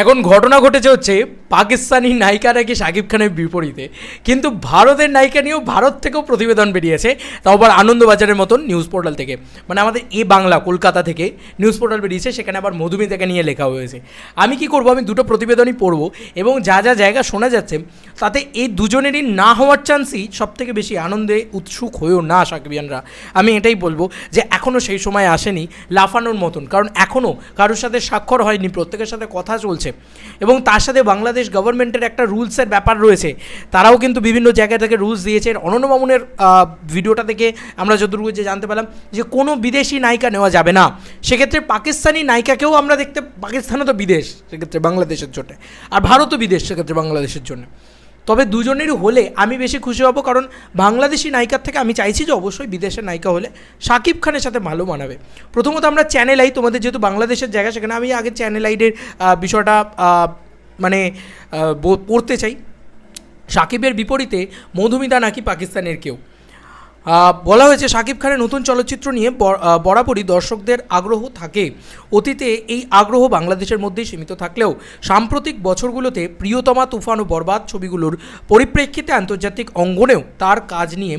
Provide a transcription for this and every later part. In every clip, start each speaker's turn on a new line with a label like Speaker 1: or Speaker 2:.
Speaker 1: এখন ঘটনা ঘটেছে হচ্ছে পাকিস্তানি নায়িকা নাকি শাকিব খানের বিপরীতে। কিন্তু ভারতের নায়িকা নিয়েও ভারত থেকেও প্রতিবেদন বেরিয়েছে, তাও আবার আনন্দবাজারের মতন নিউজ পোর্টাল থেকে। মানে আমাদের এ বাংলা, কলকাতা থেকে নিউজ পোর্টাল বেরিয়েছে, সেখানে আবার মধুমিতাকে নিয়ে লেখা হয়েছে। আমি কি করব? আমি দুটো প্রতিবেদনই পড়ব, এবং যা যা জায়গা শোনা যাচ্ছে, তাতে এই দুজনেরই না হওয়ার চান্সই সব থেকে বেশি আনন্দে উৎসুক হয়েও না সাকিবিয়ানরা। আমি এটাই বলব যে এখনও সেই সময় আসেনি, লাফানোর মতন। কারণ এখনও কারোর সাথে স্বাক্ষর হয়নি, প্রত্যেকের সাথে কথা চলছে। এবং তার সাথে বাংলাদেশ গভর্নমেন্টের একটা রুলসের ব্যাপার রয়েছে। তারাও কিন্তু বিভিন্ন জায়গা থেকে রুলস দিয়েছে অনন্য মামুনের ভিডিওটা থেকে আমরা যতটুকু যে জানতে পারলাম যে কোনো বিদেশি নায়িকা নেওয়া যাবে না। সেক্ষেত্রে পাকিস্তানি নায়িকাকেও আমরা দেখতে, পাকিস্তানও তো বিদেশ, সেক্ষেত্রে বাংলাদেশের জন্য। আর ভারতও বিদেশ, সেক্ষেত্রে বাংলাদেশের জন্য। তবে দুজনেরই হলে আমি বেশি খুশি হব কারণ বাংলাদেশি নায়িকার থেকে আমি চাইছি যে অবশ্যই বিদেশের নায়িকা হলে সাকিব খানের সাথে ভালো মানাবে। প্রথমত আমরা চ্যানেল আই তোমাদের যেহেতু বাংলাদেশের জায়গা, সেখানে আমি আগে চ্যানেল আইডের বিষয়টা মানে পড়তে চাই। সাকিবের বিপরীতে মধুমিতা নাকি পাকিস্তানের কেউ? বলা হয়েছে শাকিব খানের নতুন চলচ্চিত্র নিয়ে বরাবরই দর্শকদের আগ্রহ থাকে। অতীতে এই আগ্রহ বাংলাদেশের মধ্যেই সীমিত থাকলেও সাম্প্রতিক বছরগুলোতে প্রিয়তমা তুফান ও বরবাদ ছবিগুলোর পরিপ্রেক্ষিতে আন্তর্জাতিক অঙ্গনেও তার কাজ নিয়ে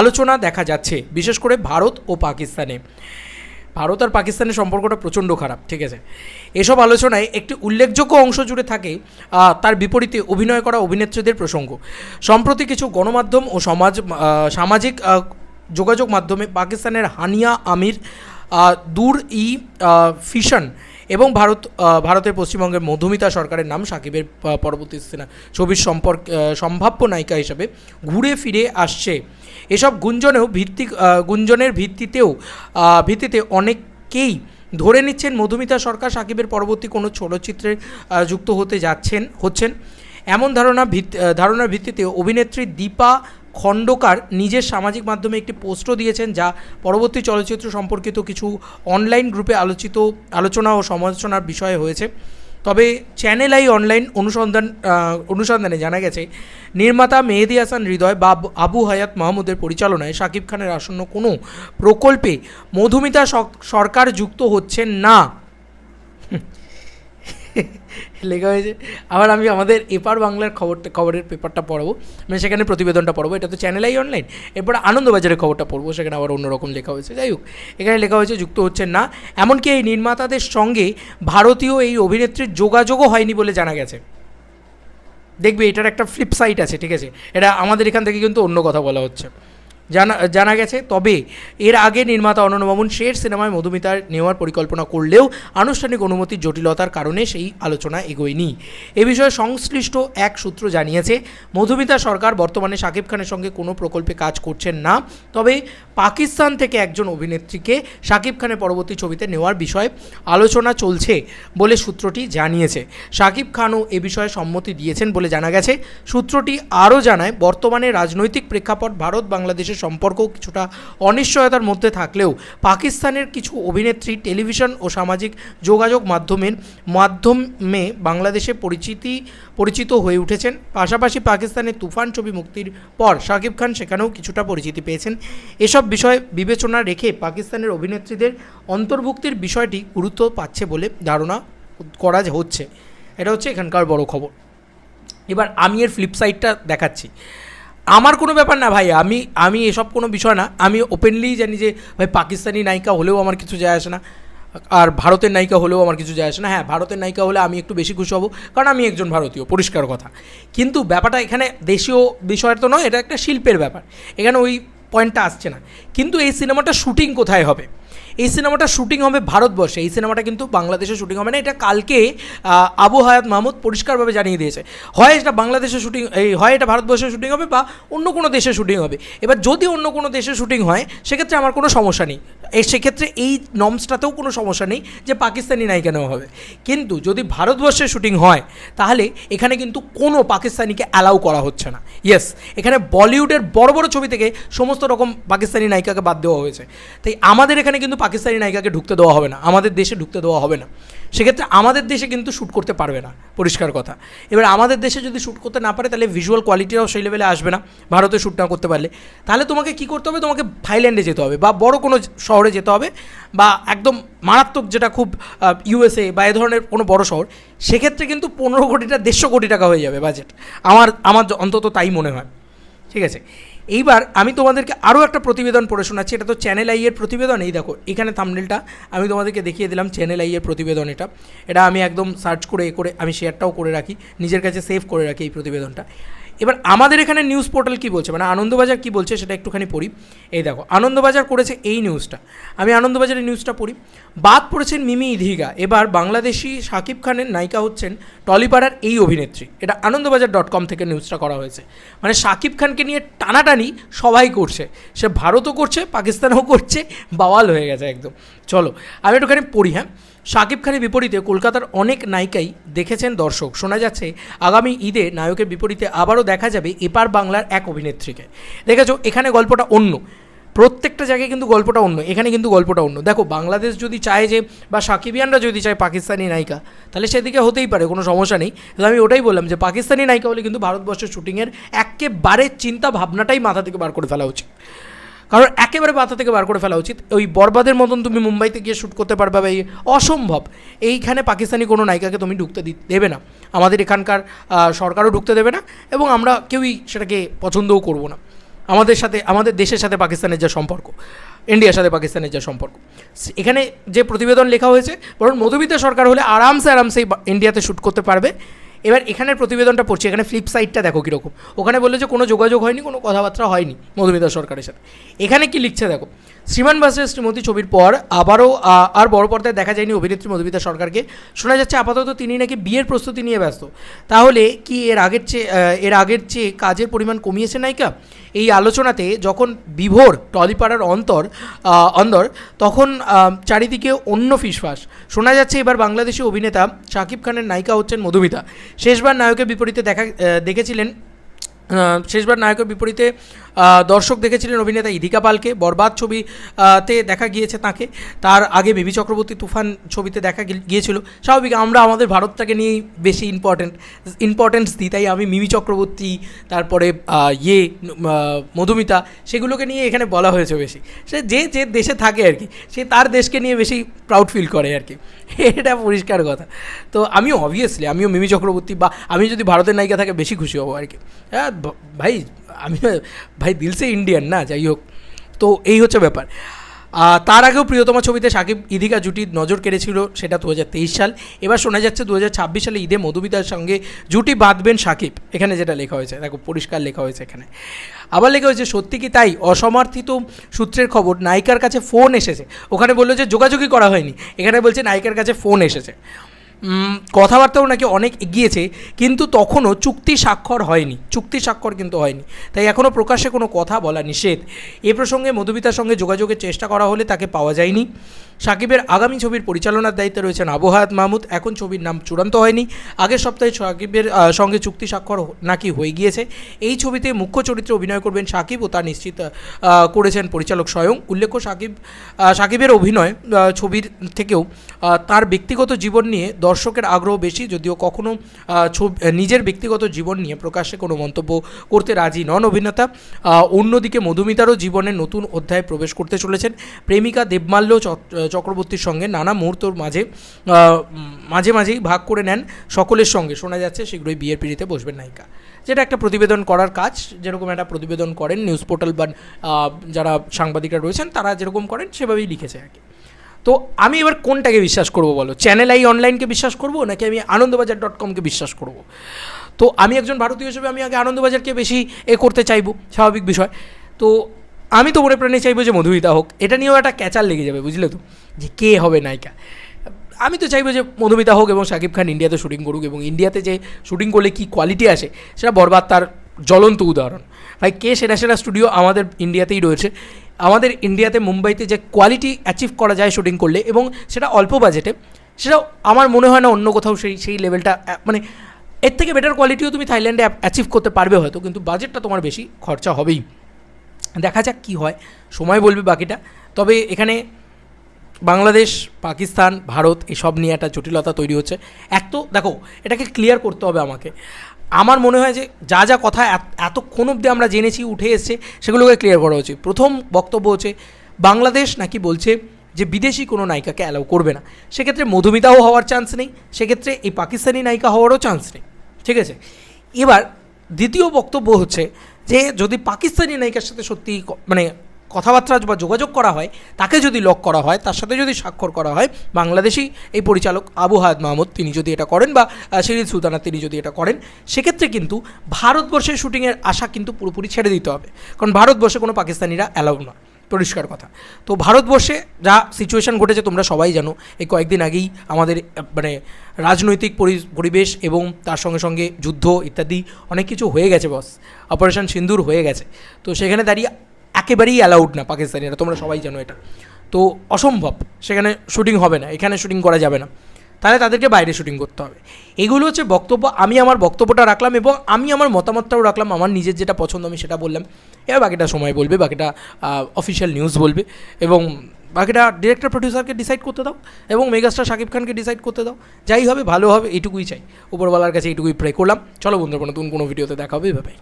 Speaker 1: আলোচনা দেখা যাচ্ছে, বিশেষ করে ভারত ও পাকিস্তানে। ভারত আর পাকিস্তানের সম্পর্কটা প্রচণ্ড খারাপ, ঠিক আছে? এসব আলোচনায় একটি উল্লেখযোগ্য অংশ জুড়ে থাকে তার বিপরীতে অভিনয় করা অভিনেত্রীদের প্রসঙ্গ। সম্প্রতি কিছু গণমাধ্যম ও সমাজ সামাজিক যোগাযোগ মাধ্যমে পাকিস্তানের হানিয়া আমির দূর ই ফিশন এবং ভারত ভারতের পশ্চিমবঙ্গের মধুমিতা সরকারের নাম সাকিবের পরবর্তী ছবির সম্পর্ক সম্ভাব্য নায়িকা হিসেবে ঘুরে ফিরে আসছে। এসব গুঞ্জনেও ভিত্তি গুঞ্জনের ভিত্তিতেও ভিত্তিতে অনেকেই ধরে নিচ্ছেন মধুমিতা সরকার, সাকিবের পরবর্তী কোনো চলচ্চিত্রে যুক্ত হতে যাচ্ছেন, হচ্ছেন। এমন ধারণা ধারণার ভিত্তিতে অভিনেত্রী দীপা খণ্ডকার নিজের সামাজিক মাধ্যমে একটি পোস্টও দিয়েছেন যা পরবর্তী চলচ্চিত্র সম্পর্কিত কিছু অনলাইন গ্রুপে আলোচিত আলোচনা ও সমালোচনার বিষয় হয়েছে। তবে চ্যানেল আই অনলাইন অনুসন্ধান অনুসন্ধানে জানা গেছে, নির্মাতা মেহেদি হাসান হৃদয় বা আবু- হায়াত মাহমুদের পরিচালনায় শাকিব খানের আসন্ন কোনো প্রকল্পে মধুমিতা সরকার যুক্ত হচ্ছেন না। লেখা হয়েছে। আবার আমি আমাদের এপার বাংলার খবরটা, খবরের পেপারটা পড়ব। মানে সেখানে প্রতিবেদনটা পড়ব। এটা তো চ্যানেল আই অনলাইন এরপর আনন্দবাজারের খবরটা পড়ব। সেখানে আবার অন্যরকম লেখা হয়েছে। যাই হোক, এখানে লেখা হয়েছে, যুক্ত হচ্ছেন না। এমনকি এই নির্মাতাদের সঙ্গে ভারতীয় এই অভিনেত্রীর যোগাযোগও হয়নি বলে জানা গেছে। দেখবে এটার একটা ফ্লিপ সাইড আছে, ঠিক আছে? এটা আমাদের এখান থেকে কিন্তু অন্য কথা বলা হচ্ছে। জানা জানা গেছে। তবে এর আগে নির্মাতা অনন্য মামুন শের সিনেমায় মধুমিতার নেওয়ার পরিকল্পনা করলেও আনুষ্ঠানিক অনুমতির জটিলতার কারণে সেই আলোচনা এগোয়নি। এ বিষয়ে সংশ্লিষ্ট এক সূত্র জানিয়েছে, মধুমিতা সরকার বর্তমানে শাকিব খানের সঙ্গে কোনো প্রকল্পে কাজ করছেন না। তবে পাকিস্তান থেকে একজন অভিনেত্রীকে শাকিব খানের পরবর্তী ছবিতে নেওয়ার বিষয়ে আলোচনা চলছে বলে সূত্রটি জানিয়েছে। শাকিব খানও এ বিষয়ে সম্মতি দিয়েছেন বলে জানা গেছে। সূত্রটি আরও জানায়, বর্তমানে রাজনৈতিক প্রেক্ষাপট ভারত বাংলাদেশের সম্পর্ক কিছুটা অনিশ্চয়তার মধ্যে থাকলেও পাকিস্তানের কিছু অভিনেত্রী টেলিভিশন ও সামাজিক যোগাযোগ মাধ্যমের মাধ্যমে বাংলাদেশে পরিচিতি, পরিচিত হয়ে উঠেছেন। পাশাপাশি পাকিস্তানের তুফান ছবি মুক্তির পর শাকিব খান সেখানেও কিছুটা পরিচিতি পেয়েছেন। এসব বিষয় বিবেচনা রেখে পাকিস্তানের অভিনেত্রীদের অন্তর্ভুক্তির বিষয়টি গুরুত্ব পাচ্ছে বলে ধারণা করা হচ্ছে। এটা হচ্ছে এখানকার বড় খবর। এবার আমি এর ফ্লিপ সাইডটা দেখাচ্ছি। আমার কোনো ব্যাপার না ভাই, আমি আমি এসব কোনো বিষয় না। আমি ওপেনলি জানি যে, ভাই পাকিস্তানি নায়িকা হলেও আমার কিছু যায় আসে না। আর ভারতের নায়িকা হলেও আমার কিছু যায় আসে না। হ্যাঁ ভারতের নায়িকা হলে আমি একটু বেশি খুশি হব, কারণ আমি একজন ভারতীয়, পরিষ্কার কথা। কিন্তু ব্যাপারটা এখানে দেশীয় বিষয়ের তো নয়, এটা একটা শিল্পের ব্যাপার। এখানে ওই পয়েন্টটা আসছে না। কিন্তু এই সিনেমাটা শুটিং কোথায় হবে? এই সিনেমাটা শুটিং হবে ভারতবর্ষে, এই সিনেমাটা কিন্তু বাংলাদেশে শুটিং হবে না, এটা কালকে আবু হায়াত মাহমুদ পরিষ্কারভাবে জানিয়ে দিয়েছে। হয় এটা বাংলাদেশে শুটিং, এই, হয় এটা ভারতবর্ষে শুটিং হবে বা অন্য কোনো দেশে শুটিং হবে। এবার যদি অন্য কোনো দেশে শুটিং হয়, সেক্ষেত্রে আমার কোনো সমস্যা নেই। সেক্ষেত্রে এই নর্মসটাতেও কোনো সমস্যা নেই যে পাকিস্তানি নায়িকা নেওয়া হবে। কিন্তু যদি ভারতবর্ষে শুটিং হয়, তাহলে এখানে কিন্তু কোনো পাকিস্তানিকে অ্যালাউ করা হচ্ছে না। ইয়েস, এখানে বলিউডের বড় বড় ছবি থেকে সমস্ত রকম পাকিস্তানি নায়িকাকে বাদ দেওয়া হয়েছে। তাই আমাদের এখানে কিন্তু পাকিস্তানি নায়িকাকে ঢুকতে দেওয়া হবে না, আমাদের দেশে ঢুকতে দেওয়া হবে না। সেক্ষেত্রে আমাদের দেশে কিন্তু শ্যুট করতে পারবে না, পরিষ্কার কথা। এবার আমাদের দেশে যদি শ্যুট করতে না পারে, তাহলে ভিজুয়াল কোয়ালিটিটাও সেই লেভেলে আসবে না, ভারতে শ্যুট না করতে পারলে। তাহলে তোমাকে কী করতে হবে? তোমাকে থাইল্যান্ডে যেতে হবে বা বড় কোনো শহরে যেতে হবে বা একদম মারাত্মক যেটা খুব ইউএসএ বা এ ধরনের কোনো বড় শহর, সেক্ষেত্রে কিন্তু পনেরো কোটিটা, দেড়শো কোটি টাকা হয়ে যাবে বাজেট আমার আমার অন্তত তাই মনে হয়। ঠিক আছে? এইবার আমি তোমাদেরকে আরও একটা প্রতিবেদন পড়ে শোনাচ্ছি, এটা তো চ্যানেল আইয়ের প্রতিবেদন। এই দেখো, এখানে থামনেলটা আমি তোমাদেরকে দেখিয়ে দিলাম চ্যানেল আই এর প্রতিবেদন এটা। এটা আমি একদম সার্চ করে, এ করে, আমি শেয়ারটাও করে রাখি, নিজের কাছে সেভ করে রাখি এই প্রতিবেদনটা। এবার আমাদের এখানে নিউজ পোর্টাল কী বলছে? মানে আনন্দবাজার কী বলছে সেটা একটুখানি পড়ি। এই দেখো, আনন্দবাজার করেছে এই নিউজটা আমি আনন্দবাজারের নিউজটা পড়ি। বাদ পড়েছেন মিমি ইধিগা। এবার বাংলাদেশি শাকিব খানের নায়িকা হচ্ছেন টলিপাড়ার এই অভিনেত্রী। এটা আনন্দবাজার ডট কম থেকে নিউজটা করা হয়েছে। মানে শাকিব খানকে নিয়ে টানাটানি সবাই করছে। সে ভারতও করছে, পাকিস্তানও করছে, বাওয়াল হয়ে গেছে একদম। চলো, আমি একটুখানি পড়ি হ্যাঁ? শাকিব খানের বিপরীতে কলকাতার অনেক নায়িকাই দেখেছেন দর্শক। শোনা যাচ্ছে, আগামী ঈদে নায়কের বিপরীতে আবারও দেখা যাবে এপার বাংলার এক অভিনেত্রীকে। দেখেছ, এখানে গল্পটা অন্য। প্রত্যেকটা জায়গায় কিন্তু গল্পটা অন্য, এখানে কিন্তু গল্পটা অন্য। দেখো, বাংলাদেশ যদি চায় যে, বা সাকিবিয়ানরা যদি চায় পাকিস্তানি নায়িকা, তাহলে সেদিকে হতেই পারে, কোনো সমস্যা নেই। তো আমি ওটাই বললাম যে, পাকিস্তানি নায়িকা হলে কিন্তু ভারতবর্ষের শুটিংয়ের একেবারে চিন্তা ভাবনাটাই মাথা থেকে বার করে ফেলা উচিত। কারণ একেবারে মাথা থেকে বার করে ফেলা উচিত। ওই বরবাদের মতন তুমি মুম্বাইতে গিয়ে শ্যুট করতে পারবে বা এই অসম্ভব। এইখানে পাকিস্তানি কোনো নায়িকাকে তুমি ঢুকতে দেবে না। আমাদের এখানকার সরকারও ঢুকতে দেবে না এবং আমরা কেউই সেটাকে পছন্দও করব না। আমাদের সাথে, আমাদের দেশের সাথে পাকিস্তানের যা সম্পর্ক, ইন্ডিয়ার সাথে পাকিস্তানের যা সম্পর্ক। এখানে যে প্রতিবেদন লেখা হয়েছে, বরং মধুমিতা সরকার হলে আরামসে আরামসে ইন্ডিয়াতে শ্যুট করতে পারবে। এবার এখানের প্রতিবেদনটা পড়ছি, এখানে ফ্লিপ সাইডটা দেখো কীরকম। ওখানে বলল যে কোনো যোগাযোগ হয়নি, কোনো কথাবার্তা হয়নি মধুমিতা সরকারের সাথে। এখানে কি লিখছে দেখো, শ্রীমান বাসের শ্রীমতী ছবির পর আবারও আর বড় পর্দায় দেখা যায়নি অভিনেত্রী মধুমিতা সরকারকে। শোনা যাচ্ছে আপাতত তিনি নাকি বিয়ের প্রস্তুতি নিয়ে ব্যস্ত। তাহলে কি এর আগের চেয়ে এর আগের চেয়ে কাজের পরিমাণ কমিয়েছে নায়িকা? এই আলোচনাতে যখন বিভোর টলিপাড়ার অন্তর অন্দর, তখন চারিদিকে অন্য ফিসফাস। শোনা যাচ্ছে এবার বাংলাদেশি অভিনেতা শাকিব খানের নায়িকা হচ্ছেন মধুমিতা। শেষবার নায়কের বিপরীতে দেখা দেখেছিলেন শেষবার নায়কের বিপরীতে দর্শক দেখেছিলেন অভিনেতা ইধিকা পালকে। বরবাদ ছবি তে দেখা গিয়েছে তাকে। তার আগে বিবি চক্রবর্তী তুফান ছবিতে দেখা গিয়েছিল। স্বাভাবিক আমরা আমাদের ভারতটাকে নিয়েই বেশি ইম্পর্টেন্ট ইম্পর্টেন্স দিই। তাই আমি মিমি চক্রবর্তী, তারপরে ইয়ে মধুমিতা সেগুলোকে নিয়ে এখানে বলা হয়েছে বেশি। সে যে যে দেশে থাকে আর কি, সে তার দেশকে নিয়ে বেশি প্রাউড ফিল করে আর কি। এটা পরিষ্কার কথা। তো আমিও অবভিয়াসলি আমিও মিমি চক্রবর্তী বা আমি যদি ভারতের নায়িকা থাকে, বেশি খুশি হব আর কি। হ্যাঁ ভাই আমি ভাই দিলসে ইন্ডিয়ান না, যাই হোক। তো এই হচ্ছে ব্যাপার। তার আগেও প্রিয়তমা ছবিতে সাকিব, ইদিকা জুটির নজর কেড়েছিল, সেটা দু হাজার তেইশ সাল। এবার শোনা যাচ্ছে দু হাজার ছাব্বিশ সালে ঈদে মধুমিতার সঙ্গে জুটি বাঁধবেন সাকিব। এখানে যেটা লেখা হয়েছে, দেখো পরিষ্কার লেখা হয়েছে এখানে। আবার লেখা হয়েছে, সত্যি কি তাই? অসমর্থিত সূত্রের খবর, নায়িকার কাছে ফোন এসেছে। ওখানে বলল যে, যোগাযোগই করা হয়নি। এখানে বলছে, নায়িকার কাছে ফোন এসেছে। কথাবার্তাও নাকি অনেক এগিয়েছে, কিন্তু তখনও চুক্তি স্বাক্ষর হয়নি। চুক্তি স্বাক্ষর কিন্তু হয়নি। তাই এখনও প্রকাশ্যে কোনো কথা বলা নিষেধ। এ প্রসঙ্গে মধুমিতার সঙ্গে যোগাযোগের চেষ্টা করা হলে তাকে পাওয়া যায়নি। সাকিবের আগামী ছবির পরিচালনার দায়িত্বে রয়েছেন আবহায়াত মাহমুদ। এখন ছবির নাম চূড়ান্ত হয়নি। আগের সপ্তাহে সাকিবের সঙ্গে চুক্তি স্বাক্ষর নাকি হয়ে গিয়েছে। এই ছবিতে মুখ্য চরিত্রে অভিনয় করবেন সাকিব ও তা নিশ্চিত করেছেন পরিচালক স্বয়ং। উল্লেখ্য, সাকিব সাকিবের অভিনয় ছবির থেকেও তার ব্যক্তিগত জীবন নিয়ে দর্শকের আগ্রহ বেশি, যদিও কখনো ছবি- নিজের ব্যক্তিগত জীবন নিয়ে প্রকাশ্যে কোনো মন্তব্য করতে রাজি নন অভিনেতা। অন্যদিকে মধুমিতারও জীবনে নতুন অধ্যায়ে প্রবেশ করতে চলেছেন। প্রেমিকা দেবমাল্য চক্রবর্তীর সঙ্গে নানা মুহূর্তর মাঝে মাঝে মাঝেই ভাগ করে নেন সকলের সঙ্গে। শোনা যাচ্ছে, শীঘ্রই বিয়ের পিড়িতে বসবেন নায়িকা। যেটা একটা প্রতিবেদন করার কাজ, যেরকম একটা প্রতিবেদন করেন নিউজ পোর্টাল বা যারা সাংবাদিকরা রয়েছেন, তারা যেরকম করেন, সেভাবেই লিখেছে আর কি। তো আমি এবার কোনটাকে বিশ্বাস করব বলো? চ্যানেল আই অনলাইনকে বিশ্বাস করব নাকি আমি আনন্দবাজার ডট কমকে বিশ্বাস করব? তো আমি একজন ভারতীয় হিসেবে আমি আগে আনন্দবাজারকে বেশি এ করতে চাইব, স্বাভাবিক বিষয়। তো আমি তো মনে প্রাণে চাইব যে মধুমিতা হোক, এটা নিয়েও একটা ক্যাচার লেগে যাবে, বুঝলে তো? যে কে হবে নায়িকা? আমি তো চাইব যে মধুমিতা হোক এবং শাকিব খান ইন্ডিয়াতে শুটিং করুক এবং ইন্ডিয়াতে যে শুটিং করলে কী কোয়ালিটি আসে, সেটা বরবাদ তার জ্বলন্ত উদাহরণ। ভাই, কে সেরা সেরা স্টুডিও আমাদের ইন্ডিয়াতেই রয়েছে। আমাদের ইন্ডিয়াতে মুম্বাইতে যে কোয়ালিটি অ্যাচিভ করা যায় শুটিং করলে এবং সেটা অল্প বাজেটে সেটা আমার মনে হয় না অন্য কোথাও সেই সেই লেভেলটা মানে এর থেকে বেটার কোয়ালিটিও তুমি থাইল্যান্ডে অ্যাচিভ করতে পারবে হয়তো, কিন্তু বাজেটটা তোমার বেশি খরচা হবেই। দেখা যাক কী হয়, সময় বলবে বাকিটা। তবে এখানে বাংলাদেশ, পাকিস্তান, ভারত, এসব নিয়ে একটা জটিলতা তৈরি হচ্ছে। এক তো দেখো, এটাকে ক্লিয়ার করতে হবে আমাকে। আমার মনে হয় যে যা যা কথা এত- এতক্ষণ অবধি আমরা জেনেছি, উঠে এসছে, সেগুলোকে ক্লিয়ার করা উচিত প্রথম বক্তব্য হচ্ছে, বাংলাদেশ নাকি বলছে যে বিদেশি কোনো নায়িকাকে অ্যালাউ করবে না। সেক্ষেত্রে মধুমিতাও হওয়ার চান্স নেই, সেক্ষেত্রে এই পাকিস্তানি নায়িকা হওয়ারও চান্স নেই। ঠিক আছে? এবার দ্বিতীয় বক্তব্য হচ্ছে যে যদি পাকিস্তানি নায়িকার সাথে সত্যি মানে কথাবার্তা বা যোগাযোগ করা হয়, তাকে যদি লক করা হয়, তার সাথে যদি স্বাক্ষর করা হয়, বাংলাদেশি এই পরিচালক আবু হায়াত মাহমুদ, তিনি যদি এটা করেন বা শিরিল সুলতানা তিনি যদি এটা করেন, সেক্ষেত্রে কিন্তু ভারতবর্ষের শুটিংয়ের আশা কিন্তু পুরোপুরি ছেড়ে দিতে হবে। কারণ ভারতবর্ষে কোনো পাকিস্তানিরা অ্যালাউ না পরিষ্কার কথা। তো ভারতবর্ষে যা সিচুয়েশান ঘটেছে, তোমরা সবাই জানো, এই কয়েকদিন আগেই আমাদের মানে রাজনৈতিক পরিবেশ এবং তার সঙ্গে সঙ্গে যুদ্ধ ইত্যাদি অনেক কিছু হয়ে গেছে বস অপারেশন সিন্দুর হয়ে গেছে। তো সেখানে দাঁড়িয়ে একেবারেই অ্যালাউড না পাকিস্তানিরা, তোমরা সবাই জানো এটা। তো অসম্ভব, সেখানে শুটিং হবে না, এখানে শুটিং করা যাবে না। তাহলে তাদেরকে বাইরে শুটিং করতে হবে। এগুলো হচ্ছে বক্তব্য, আমি আমার বক্তব্যটা রাখলাম এবং আমি আমার মতামতটাও রাখলাম, আমার নিজের যেটা পছন্দ আমি সেটা বললাম। এবার বাকিটা সময় বলবে, বাকিটা অফিসিয়াল নিউজ বলবে এবং বাকিটা ডিরেক্টর প্রডিউসারকে ডিসাইড করতে দাও এবং মেগাস্টার শাকিব খানকে ডিসাইড করতে দাও। যাই হবে, ভালো হবে, এইটুকুই চাই। উপরওয়ালার কাছে এইটুকুই প্রে করলাম। চলো বন্ধুরা, নতুন কোনো ভিডিওতে দেখা হবে এভাবেই